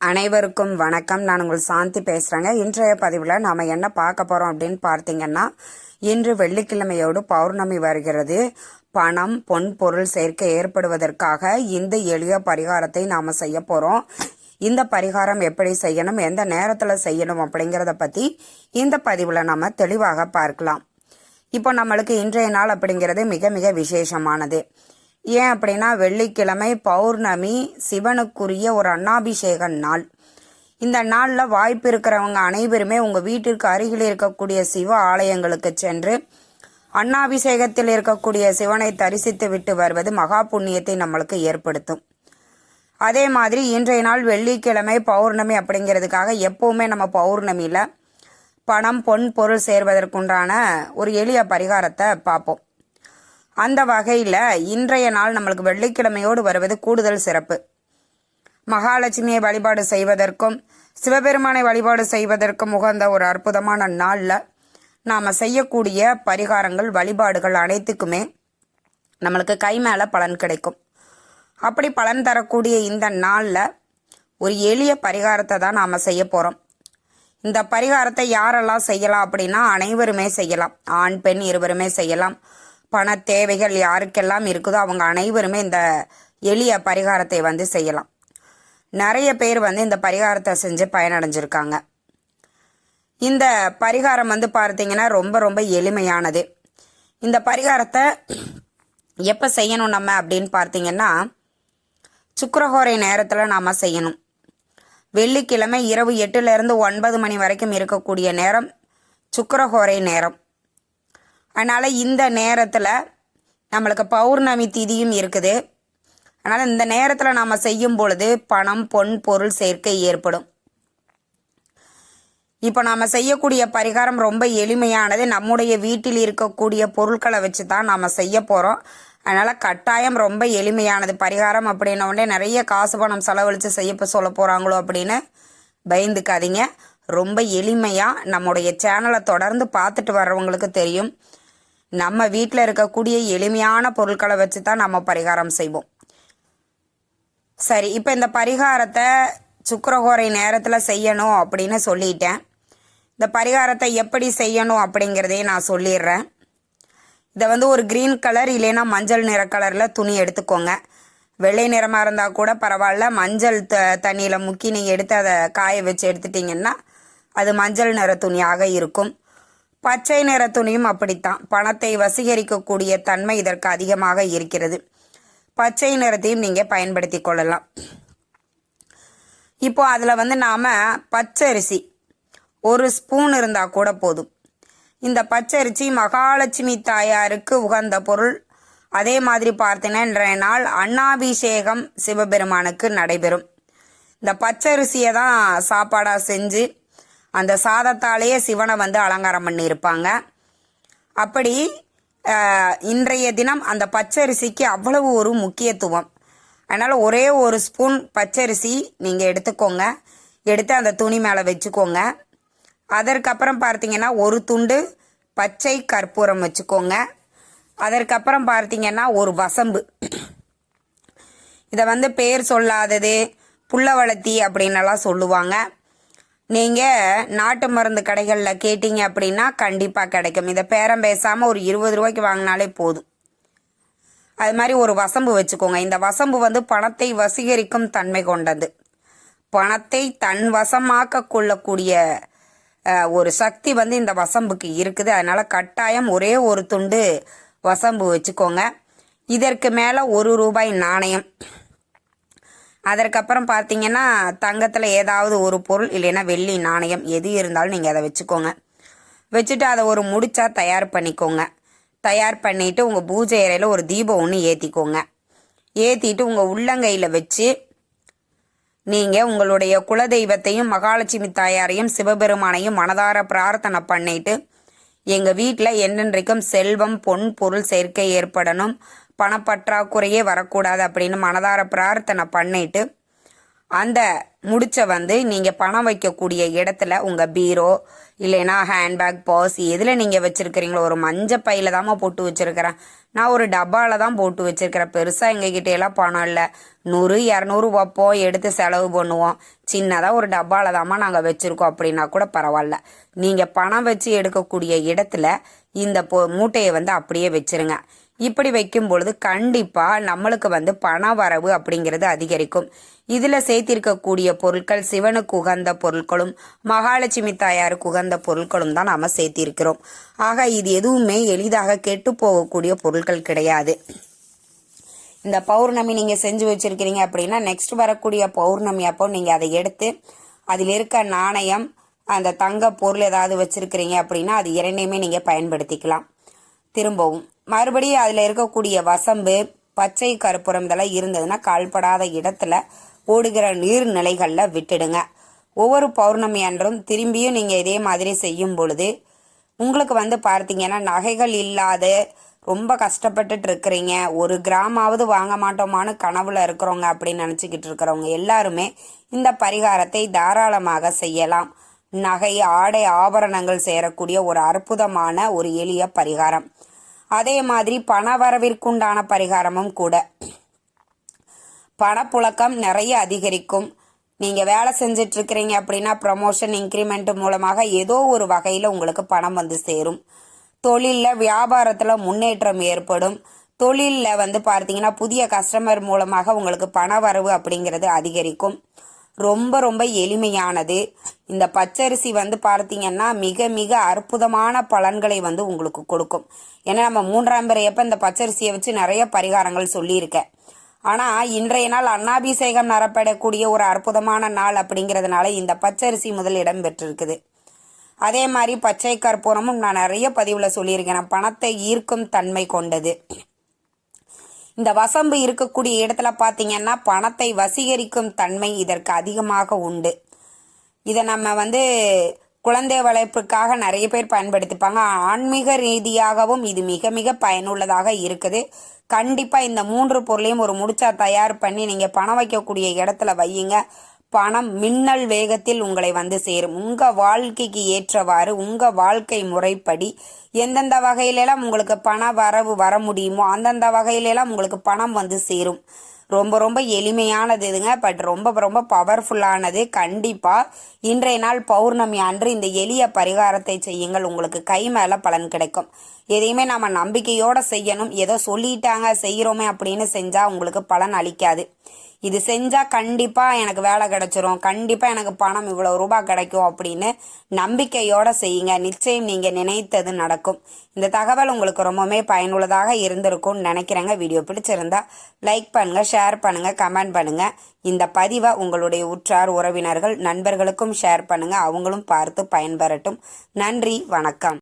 அனைவருக்கும் வணக்கம். நான் உங்கள் சாந்தி பேசுகிறேங்க இன்றைய பதிவில் நாம் என்ன பார்க்க போகிறோம் அப்படின்னு பார்த்தீங்கன்னா இன்று வெள்ளிக்கிழமையோடு பௌர்ணமி வருகிறது. பணம் பொன் பொருள் சேர்க்கை ஏற்படுவதற்காக இந்த எளிய பரிகாரத்தை நாம் செய்ய போகிறோம் இந்த பரிகாரம் எப்படி செய்யணும் எந்த நேரத்தில் செய்யணும் அப்படிங்கிறத பற்றி இந்த பதிவில் நாம் தெளிவாக பார்க்கலாம். இப்போ நம்மளுக்கு இன்றைய நாள் அப்படிங்கிறது மிக மிக விசேஷமானது. ஏன் அப்படின்னா வெள்ளிக்கிழமை பௌர்ணமி சிவனுக்குரிய ஒரு அன்னாபிஷேக நாள். இந்த நாளில் வாய்ப்பு இருக்கிறவங்க அனைவருமே உங்கள் வீட்டிற்கு அருகில் இருக்கக்கூடிய சிவ ஆலயங்களுக்கு சென்று அன்னாபிஷேகத்தில் இருக்கக்கூடிய சிவனை தரிசித்து விட்டு வருவது மகா புண்ணியத்தை நம்மளுக்கு ஏற்படுத்தும். அதே மாதிரி இன்றைய நாள் வெள்ளிக்கிழமை பௌர்ணமி அப்படிங்கிறதுக்காக எப்போவுமே நம்ம பௌர்ணமியில் பணம் பொன் பொருள் சேர்வதற்குண்டான ஒரு எளிய பரிகாரத்தை பார்ப்போம். அந்த வகையில் இன்றைய நாள் நம்மளுக்கு வெள்ளிக்கிழமையோடு வருவது கூடுதல் சிறப்பு. மகாலட்சுமியை வழிபாடு செய்வதற்கும் சிவபெருமானை வழிபாடு செய்வதற்கும் உகந்த ஒரு அற்புதமான நாளில் நாம் செய்யக்கூடிய பரிகாரங்கள் வழிபாடுகள் அனைத்துக்குமே நம்மளுக்கு கை மேலே பலன் கிடைக்கும். அப்படி பலன் தரக்கூடிய இந்த நாளில் ஒரு எளிய பரிகாரத்தை தான் நாம் செய்ய போகிறோம் இந்த பரிகாரத்தை யாரெல்லாம் செய்யலாம் அப்படின்னா அனைவருமே செய்யலாம். ஆண் பெண் இருவருமே செய்யலாம். பண தேவைகள் யாருக்கெல்லாம் இருக்குதோ அவங்க அனைவருமே இந்த எளிய பரிகாரத்தை வந்து செய்யலாம். நிறைய பேர் வந்து இந்த பரிகாரத்தை செஞ்சு பயனடைஞ்சிருக்காங்க. இந்த பரிகாரம் வந்து பார்த்தீங்கன்னா ரொம்ப ரொம்ப எளிமையானது. இந்த பரிகாரத்தை எப்போ செய்யணும் நம்ம அப்படின்னு பார்த்தீங்கன்னா சுக்கரஹோரை நேரத்தில் நாம் செய்யணும். வெள்ளிக்கிழமை இரவு எட்டுலேருந்து ஒன்பது மணி வரைக்கும் இருக்கக்கூடிய நேரம் சுக்கரஹோரை நேரம். அதனால் இந்த நேரத்தில் நம்மளுக்கு பௌர்ணமி திதியும் இருக்குது. அதனால் இந்த நேரத்தில் நாம் செய்யும் பொழுது பணம் பொன் பொருள் சேர்க்கை ஏற்படும். இப்போ நாம் செய்யக்கூடிய பரிகாரம் ரொம்ப எளிமையானது. நம்முடைய வீட்டில் இருக்கக்கூடிய பொருட்களை வச்சு தான் நாம் செய்ய போகிறோம் அதனால் கட்டாயம் ரொம்ப எளிமையானது. பரிகாரம் அப்படின்ன உடனே நிறைய காசு பணம் செலவழித்து செய்ய சொல்ல போகிறாங்களோ அப்படின்னு பயந்துக்காதீங்க. ரொம்ப எளிமையாக நம்முடைய சேனலை தொடர்ந்து பார்த்துட்டு வர்றவங்களுக்கு தெரியும். நம்ம வீட்டில் இருக்கக்கூடிய எளிமையான பொருட்களை வச்சு தான் நம்ம பரிகாரம் செய்வோம். சரி இப்போ இந்த பரிகாரத்தை சுக்கரகோரை நேரத்தில் செய்யணும் அப்படின்னு சொல்லிட்டேன். இந்த பரிகாரத்தை எப்படி செய்யணும் அப்படிங்கிறதையும் நான் சொல்லிடுறேன். இதை வந்து ஒரு க்ரீன் கலர் இல்லைன்னா மஞ்சள் நிற கலரில் துணி எடுத்துக்கோங்க. வெள்ளை நிறமாக இருந்தால் கூட பரவாயில்ல. மஞ்சள் த தண்ணியில் முக்கி நீங்கள் எடுத்து அதை காய வச்சு எடுத்துட்டிங்கன்னா அது மஞ்சள் நிற துணியாக இருக்கும். பச்சை நிற துணியும் அப்படித்தான். பணத்தை வசீகரிக்கக்கூடிய தன்மை இதற்கு அதிகமாக இருக்கிறது. பச்சை நிறத்தையும் நீங்கள் பயன்படுத்தி கொள்ளலாம். இப்போ அதில் வந்து நாம் பச்சரிசி. ஒரு ஸ்பூன் இருந்தால் கூட போதும். இந்த பச்சரிசி மகாலட்சுமி தாயாருக்கு உகந்த பொருள். அதே மாதிரி பார்த்தீங்கன்னா இன்றைய நாள் அண்ணாபிஷேகம் சிவபெருமானுக்கு நடைபெறும். இந்த பச்சரிசியை தான் சாப்பாடாக செஞ்சு அந்த சாதத்தாலேயே சிவனை வந்து அலங்காரம் பண்ணியிருப்பாங்க. அப்படி இன்றைய தினம் அந்த பச்சரிசிக்கு அவ்வளவு ஒரு முக்கியத்துவம். அதனால் ஒரே ஒரு ஸ்பூன் பச்சரிசி நீங்கள் எடுத்துக்கோங்க. எடுத்து அந்த துணி மேலே வச்சுக்கோங்க. அதற்கப்புறம் பார்த்தீங்கன்னா ஒரு துண்டு பச்சை கற்பூரம் வச்சுக்கோங்க. அதற்கப்புறம் பார்த்தீங்கன்னா ஒரு வசம்பு. இதை வந்து பேர் சொல்லாதது புள்ளவளத்தி அப்படின்னலாம் சொல்லுவாங்க. நீங்கள் நாட்டு மருந்து கடைகளில் கேட்டீங்க அப்படின்னா கண்டிப்பாக கிடைக்கும். இதை பேரம் பேசாமல் ஒரு இருபது ரூபாய்க்கு வாங்கினாலே போதும். அது மாதிரி ஒரு வசம்பு வச்சுக்கோங்க. இந்த வசம்பு வந்து பணத்தை வசீகரிக்கும் தன்மை கொண்டது. பணத்தை தன் வசமாக்க கொள்ளக்கூடிய ஒரு சக்தி வந்து இந்த வசம்புக்கு இருக்குது. அதனால் கட்டாயம் ஒரே ஒரு துண்டு வசம்பு வச்சுக்கோங்க. இதற்கு மேலே ஒரு ரூபாய் நாணயம். அதற்கப்புறம் பார்த்தீங்கன்னா தங்கத்தில் ஏதாவது ஒரு பொருள் இல்லைன்னா வெள்ளி நாணயம் எது இருந்தாலும் நீங்கள் அதை வச்சுக்கோங்க. வச்சுட்டு அதை ஒரு முடிச்சா தயார் பண்ணிக்கோங்க. தயார் பண்ணிவிட்டு உங்கள் பூஜை அறையில் ஒரு தீபம் ஒன்று ஏற்றிக்கோங்க ஏற்றிட்டு உங்கள் உள்ளங்கையில் வச்சு நீங்கள் உங்களுடைய குலதெய்வத்தையும் மகாலட்சுமி தாயாரையும் சிவபெருமானையும் மனதார பிரார்த்தனை பண்ணிட்டு எங்கள் வீட்டில் என்னென்றைக்கும் செல்வம் பொன் பொருள் சேர்க்கை ஏற்படணும். பணப்பற்றாக்குறையே வரக்கூடாது அப்படின்னு மனதார பிரார்த்தனை பண்ணிட்டு அந்த முடிச்ச வந்து நீங்க பணம் வைக்கக்கூடிய இடத்துல உங்க பீரோ இல்லைன்னா ஹேண்ட்பேக் பர்ஸ் எதுல நீங்க வச்சிருக்கிறீங்களோ ஒரு மஞ்சள் பையில தாம்மா போட்டு வச்சிருக்கிறேன். நான் ஒரு டப்பால தான் போட்டு வச்சிருக்கிறேன். பெருசா எங்ககிட்ட எல்லாம் பணம் இல்லை. நூறு இரநூறு வைப்போம் எடுத்து செலவு பண்ணுவோம். சின்னதா ஒரு டப்பால தாம்மா நாங்க வச்சிருக்கோம். அப்படின்னா கூட பரவாயில்ல. நீங்க பணம் வச்சு எடுக்கக்கூடிய இடத்துல இந்த மூட்டையை வந்து அப்படியே வச்சிருங்க. இப்படி வைக்கும் பொழுது கண்டிப்பா நம்மளுக்கு வந்து பண வரவு அப்படிங்கிறது அதிகரிக்கும். இதுல சேர்த்திருக்கக்கூடிய பொருட்கள் சிவனுக்கு உகந்த பொருட்களும் மகாலட்சுமி தாயாருக்கு உகந்த பொருட்களும் தான் நாம சேர்த்திருக்கிறோம். ஆக இது எதுவுமே எளிதாக கெட்டு போகக்கூடிய பொருட்கள் கிடையாது. இந்த பௌர்ணமி நீங்க செஞ்சு வச்சுருக்கிறீங்க அப்படின்னா நெக்ஸ்ட் வரக்கூடிய பௌர்ணமி அப்போ நீங்க அதை எடுத்து அதில் இருக்க நாணயம் அந்த தங்க பொருள் ஏதாவது வச்சிருக்கிறீங்க அப்படின்னா அது இரண்டையுமே நீங்க பயன்படுத்திக்கலாம். திரும்பவும் மறுபடியும் அதில் இருக்கக்கூடிய வசம்பு பச்சை கருப்புரம் இதெல்லாம் இருந்ததுன்னா கால்படாத இடத்துல ஓடுகிற நீர்நிலைகளில் விட்டுடுங்க. ஒவ்வொரு பௌர்ணமி அன்றும் திரும்பியும் நீங்கள் இதே மாதிரி செய்யும் பொழுது உங்களுக்கு வந்து பார்த்தீங்கன்னா நகைகள் இல்லாத ரொம்ப கஷ்டப்பட்டுட்டு இருக்கிறீங்க ஒரு கிராமாவது வாங்க மாட்டோமான்னு கனவுல இருக்கிறவங்க அப்படின்னு நினச்சிக்கிட்டு இருக்கிறவங்க எல்லாருமே இந்த பரிகாரத்தை தாராளமாக செய்யலாம். நகை ஆடை ஆபரணங்கள் சேரக்கூடிய ஒரு அற்புதமான ஒரு எளிய பரிகாரம். அதே மாதிரி பண வரவிற்குண்டான பரிகாரமும் கூட. பணப்புழக்கம் நிறைய அதிகரிக்கும். நீங்க வேலை செஞ்சுட்டு இருக்கிறீங்க அப்படின்னா ப்ரமோஷன் இன்க்ரிமெண்ட் மூலமாக ஏதோ ஒரு வகையில உங்களுக்கு பணம் வந்து சேரும். தொழில்ல வியாபாரத்துல முன்னேற்றம் ஏற்படும். தொழில்ல வந்து பார்த்தீங்கன்னா புதிய கஸ்டமர் மூலமாக உங்களுக்கு பண வரவு அப்படிங்கிறது அதிகரிக்கும். ரொம்ப ரொம்ப எளிமையானது. இந்த பச்சரிசி வந்து பார்த்தீங்கன்னா மிக மிக அற்புதமான பலன்களை வந்து உங்களுக்கு கொடுக்கும். ஏன்னா நம்ம மூன்றாம் பிறையப்ப இந்த பச்சரிசியை வச்சு நிறைய பரிகாரங்கள் சொல்லியிருக்கேன் ஆனால் இன்றைய நாள் அன்னாபிஷேகம் நரப்படக்கூடிய ஒரு அற்புதமான நாள் அப்படிங்கிறதுனால இந்த பச்சரிசி முதல் இடம் பெற்றிருக்குது. அதே மாதிரி பச்சை கற்பூரமும் நான் நிறைய பதிவில் சொல்லியிருக்கேன். பணத்தை ஈர்க்கும் தன்மை கொண்டது. இந்த வசம்பு இருக்கக்கூடிய இடத்துல பார்த்தீங்கன்னா பணத்தை வசீகரிக்கும் தன்மை இதற்கு அதிகமாக உண்டு. இதை நம்ம வந்து குழந்தை வளர்ப்புக்காக நிறைய பேர் பயன்படுத்திப்பாங்க. ஆன்மீக ரீதியாகவும் இது மிக மிக பயனுள்ளதாக இருக்குது. கண்டிப்பாக இந்த மூன்று பொருளையும் ஒரு முடிச்சா தயார் பண்ணி நீங்கள் பணம் வைக்கக்கூடிய இடத்துல வையுங்க. பணம் மின்னல் வேகத்தில் உங்களை வந்து சேரும். உங்க வாழ்க்கைக்கு ஏற்றவாறு உங்க வாழ்க்கை முறைப்படி எந்தெந்த வகையிலெல்லாம் உங்களுக்கு பண வரவு வர முடியுமோ அந்தந்த வகையிலெல்லாம் உங்களுக்கு பணம் வந்து சேரும். ரொம்ப ரொம்ப எளிமையானது இதுங்க பட் ரொம்ப ரொம்ப பவர்ஃபுல்லானது கண்டிப்பாக இன்றைய நாள் பௌர்ணமி அன்று இந்த எளிய பரிகாரத்தை செய்யுங்கள். உங்களுக்கு கை மேலே பலன் கிடைக்கும். எதையுமே நம்ம நம்பிக்கையோடு செய்யணும். ஏதோ சொல்லிட்டாங்க செய்கிறோமே அப்படின்னு செஞ்சால் உங்களுக்கு பலன் அளிக்காது. இது செஞ்சா கண்டிப்பா எனக்கு வேலை கிடைச்சிரும். கண்டிப்பா எனக்கு பணம் இவ்வளவு ரூபாய் கிடைக்கும் அப்படின்னு நம்பிக்கையோட செய்யுங்க. நிச்சயம் நீங்க நினைத்தது நடக்கும். இந்த தகவல் உங்களுக்கு ரொம்பவுமே பயனுள்ளதாக இருந்திருக்கும்னு நினைக்கிறேங்க. வீடியோ பிடிச்சிருந்தா லைக் பண்ணுங்க ஷேர் பண்ணுங்க கமெண்ட் பண்ணுங்க. இந்த பதிவை உங்களுடைய உற்றார் உறவினர்கள் நண்பர்களுக்கும் ஷேர் பண்ணுங்க. அவங்களும் பார்த்து பயன்பெறட்டும். நன்றி வணக்கம்.